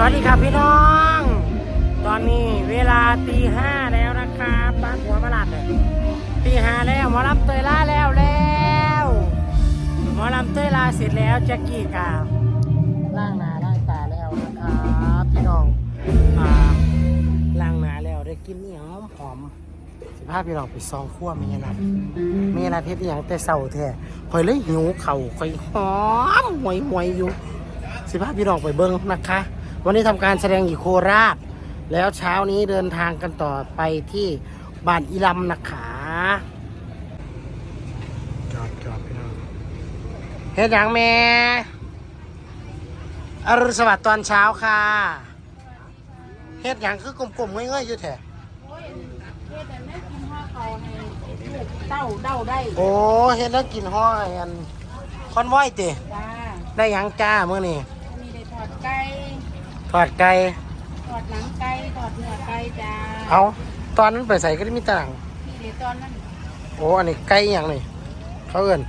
สวัสดีครับพี่น้อง ตอนนี้เวลาตีห้าแล้วนะครับบ้านหัวมาลัดเนี่ยตีห้าแล้วหมอลำเตยล่าแล้วแล้วหมอลำเตยล่าเสร็จแล้วแจ็คกี้กาวล่างนาล่างตาแล้วนะครับพี่น้องอ่าล่างนาแล้วได้กินนี่หอมหอมสิพาพพี่น้องไปซองขั้วมีอะมีอะเพชรอย่างแต่เศร้าแท้คอยเลยหิวเข่าคอยหอมหวยหวยอยู่สิพาพี่น้องไปเบิ้งนะคะ วันนี้ทำการแสดงอยู่โคราช แล้วเช้านี้เดินทางกันต่อไปที่บ้านอีลำนะคะจอดจอดพี่น้องเฮ็ดหยังแม่อรุณสวัสดิ์ตอนเช้าค่ะเฮ็ดหยังคือกลมๆง่ายๆอยู่แท้โอ้ยเฮ็ดแต่แม่กินข้าวเขาให้ลูกเต้าเด้าได้ โอ้เฮ็ดแล้วกินห้อยอันคอนไว้เตะจ้าได้หยังจ้าเมื่อนี้มีได้ทอดไก่ ทอดไก่ทอดหนังไก่ทอดเนื้อไก่จ้าเอาตอนนั้นไปใส่ก็ได้มีต่างมีได้ตอนนั้นโอ้ อันนี้ไก่หยังนี่เขาเอิ้น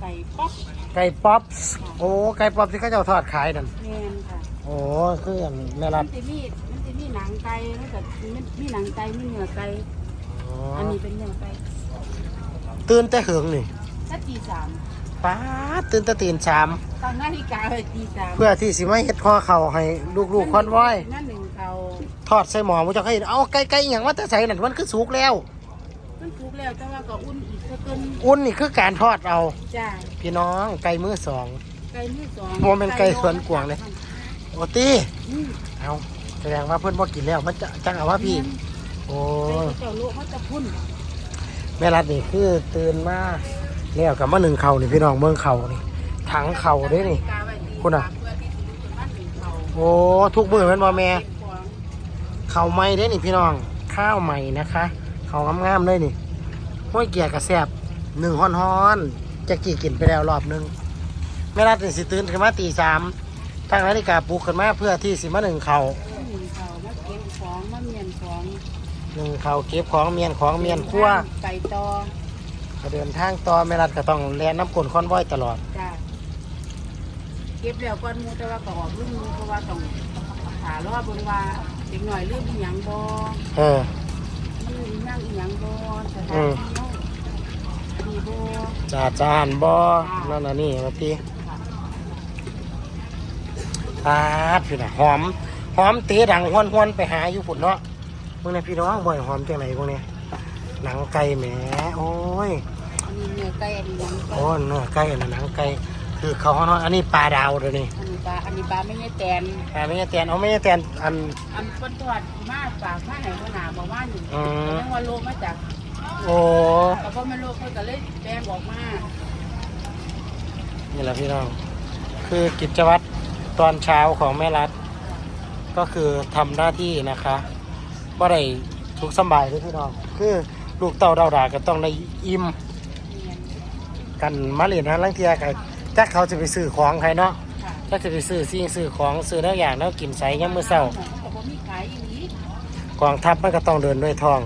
ไก่ป๊อกไก่ป๊อปส์โอ้ ไก่ป๊อปที่เขาจะเอาทอดขายนั่น แมนค่ะโอ้คืออันแม่มัรันดจะมีมันจะมีหนังไก่แล้วก็มันมีหนังไก่มีเนื้อไก่อ๋ออันนี้เป็นเนื้อไก่ตื่นแต่เหิงนี่สักตีสาม ป้าดตื่นแต่ตื่นสามตั้งนาฬิกาไว้ตีสามเพื่อที่สิมาเฮ็ดข้อเข่าให้ลูกๆคอนไว้นั่นหนึ่งเขาทอดใส่หม้อมุจะให้เอาไก่ไก่อหย่างว่าแต่ใส่นั่นมันคือสุกแล้ว มันถูกแล้วแต่ว่าก็อุ่นอีกสักเกินอุ่นนี่คือการทอดเอา จ้าพี่น้องไก่มือสอง ไก่มือสองบ่แม่นไก่สวนกวางเลย โอตีอืมเอาแสดงว่าเพื่อนบ่กินแล้วมันจะจังเอาว่าพี่ โอ้ไก่เจ้าลูกเขาจะพุ่นแม่รัดนี่คือตื่นมา แล้วกับมาหนึ่งเข่านี่พี่น้องเมืองเข่านี่ถังเข่าด้นี่ คุณอะ โอ้ทุกมือแมันบ่แม่เข่าใหม่เด้นี่พี่น้องข้าวใหม่นะคะเข่างามๆเลยนี่ห้วยเกียร์กระแซบหนึ่งฮ้อนๆจะกี่กินไปแล้วรอบหนึงแม่รัดนี่สิตื่นขึ้นมาตีสามตั้งนาฬิกาปลุกขึ้นมาเพื่อที่สิมาหนึ่งเข่าหนึ่งเขามาเก็บของมาเมียนของหนึ่งเข่าเก็บของเมียนของเมียนครัวไปต่อ ก็เดินทางต่อแม่รัดก็ต้องแล่นน้ำกลนคอนว้อยตลอด จ้าเก็บแล้วก่อนหมูแต่ว่าก็ออกรุ่นหมูเพราะว่าต้องหารอบบนว่าเด็กหน่อยเรื่องอีหยังบ่เออมันอีหยังอีหยังบ่สถานอืมที่เนาะดีบ่จ่าจานบอนั่นน่ะนี่มาตีปาดพี่น่ะหอม หอมเตะดังห้วนห้วนๆไปหาอยู่ฝุ่นเนาะมึงเนี่ยพี่น้องบ่อยหอมจังไหนพวกเนี้ย หนังไก่แหมโอ้ยอันนี้เนื้อไก่อันนี้หยังไก่โอ้เนื้อไก่อันนั้นหนังไก่คือเขาเนาะอันนี้ปลาดาวเดี๋ยวนี้อันนี้ปลาอันนี้ปลาไม่ใช่แตนแต่ไม่ใช่แตนเอาไม่ใช่แตนอัน อันคนทอดมาฝากมาให้หัวหน้าบอกว่าอยู่อืมยังว่าโลมาจากโอ้แต่พอมันโลกเขาก็เลยแปลงออกมานี่แหละพี่น้อง คือกิจวัตรตอนเช้าของแม่รัฐ ก็คือทำหน้าที่นะคะว่าได้ทุกข์สำบายเลยพี่น้อง คือ ลูกเต่าดาวดาก็ต้องได้อิ่มกันมาเรียนนะลังเทียกันจักเขาจะไปซื้อของใครเนาะค่ะจักจะไปซื้อสิ่งซื้อของซื้อเนื้อย่างแล้วกินใส่ยามมื้อเช้าแต่บ่มีขายอีหลีกองทัพมันก็ต้องเดินด้วยทอง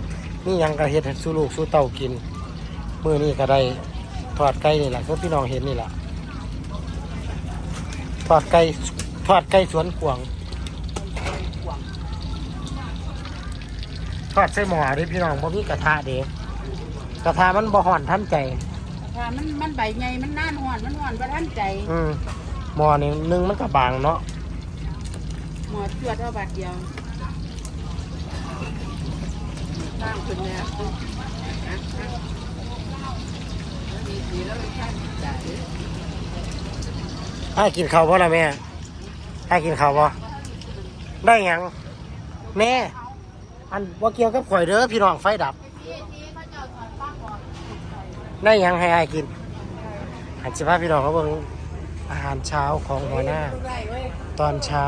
นี่ยังกระเฮ็ดสู้ลูกสู้เต่ากินมื้อนี้ก็ได้ทอดไก่นี่แหละคือพี่น้องเห็นนี่แหละทอดไก่ทอดไก่สวนกวาง ทอดใส่หม้อเด้พี่น้องบ่มีกระทะเด้กระทะมันบ่ห่อนทันใจ ถ้ามันมันใบใหญ่มันน่านหอนมันหอนบ่ทันใจอืมหม้อนี่นึงมันก็บางเนาะหมอจวดเอาบาทเดียวตั้งขึ้นแล้วให้กินข้าวบ่ล่ะแม่ให้กินข้าวบ่ได้หยังแม่ อันบ่เกี่ยวกับข่อยเด้อพี่น้องไฟดับ ได้ยังให้อายกินอันสิพาพี่น้องเขาเบิ่งอาหารเช้าของหัวหน้า ตอนเช้า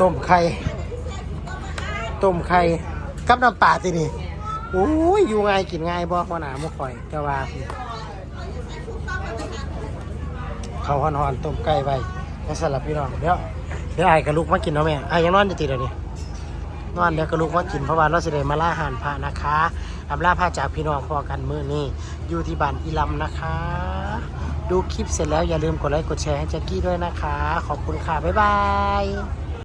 ต้มไข่ต้มไข่กับน้ำปลาที่นี่โอ้ยอยู่ง่ายกินง่ายบ่หัวหน้ามุข่อยจะว่าเขาหอนๆต้มไก่ไว้แล้วสลับพี่น้องเดี๋ยวเดี๋ยวไอ้กับลูกมากินเนาะแม่ไอ้ยังนอนอยู่ติดเดี๋ยวนี้ นอนเดี๋ยวก็ลูกมากินเพราะว่าเราจะได้มาล่าอาหารพระนะคะอำลาพระจากพี่น้องพอกันมื้อนี้อยู่ที่บ้านอีลำนะคะ ดูคลิปเสร็จแล้วอย่าลืมกดไลค์กดแชร์ให้แจ็คกี้ด้วยนะคะ ขอบคุณค่ะ บ๊ายบาย